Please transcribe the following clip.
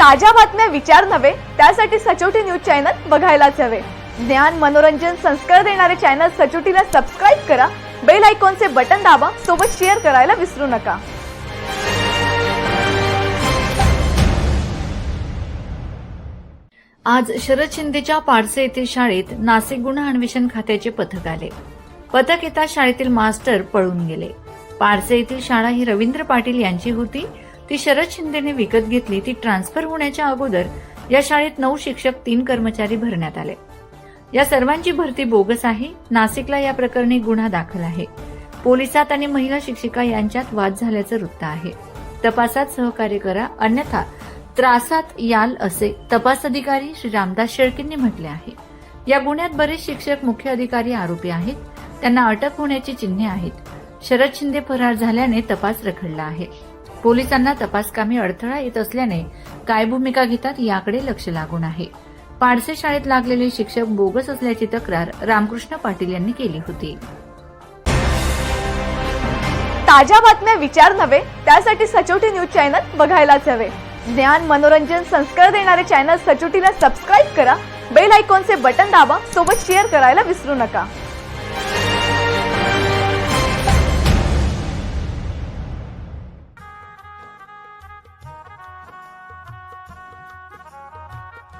ताज्या बातम्या विचार नव्हे त्यासाठी सचोटी न्यूज चॅनल बघायलाच हवे. ज्ञान मनोरंजन संस्कार देणारे चॅनल सचोटीला सबस्क्राईब करा बेल आयकॉनचे बटन दाबा सोबत शेअर करायला विसरू नका. आज शरद शिंदेच्या पारसे येथील शाळेत नाशिक गुन्हा अन्वेषण खात्याचे पथक आले. पथक येता शाळेतील मास्टर पळून गेले. पारसे येथील शाळा ही रवींद्र पाटील यांची होती. ती शरद शिंदेने विकत घेतली ती ट्रान्सफर होण्याच्या अगोदर या शाळेत नऊ शिक्षक तीन कर्मचारी भरण्यात आले. या सर्वांची भरती बोगस आहे. नाशिकला या प्रकरणी गुन्हा दाखल आहे. पोलिसात आणि महिला शिक्षिका यांच्यात वाद झाल्याचं वृत्त आहे. तपासात सहकार्य करा अन्यथा त्रासात याल असे तपास अधिकारी श्री रामदास शेळकेंनी म्हटले आहे. या गुन्ह्यात बरेच शिक्षक मुख्य अधिकारी आरोपी आहेत. त्यांना अटक होण्याची चिन्हे आहेत. शरद शिंदे फरार झाल्याने तपास रखडला आहे. पोलिसांना तपासकामी अडथळा येत असल्याने काय भूमिका घेतात याकडे लक्ष लागून आहे. पाडसे शाळेत लागलेले शिक्षक बोगस असल्याची तक्रार रामकृष्ण पाटील यांनी केली होती. ताज्या बातम्या विचार नव्हे त्यासाठी सचोटी न्यूज चॅनल बघायलाच हवे. ज्ञान मनोरंजन संस्कार देणारे चॅनल सचोटीला सबस्क्राईब करा बेल आयकॉनचे बटन दाबा सोबत शेअर करायला विसरू नका.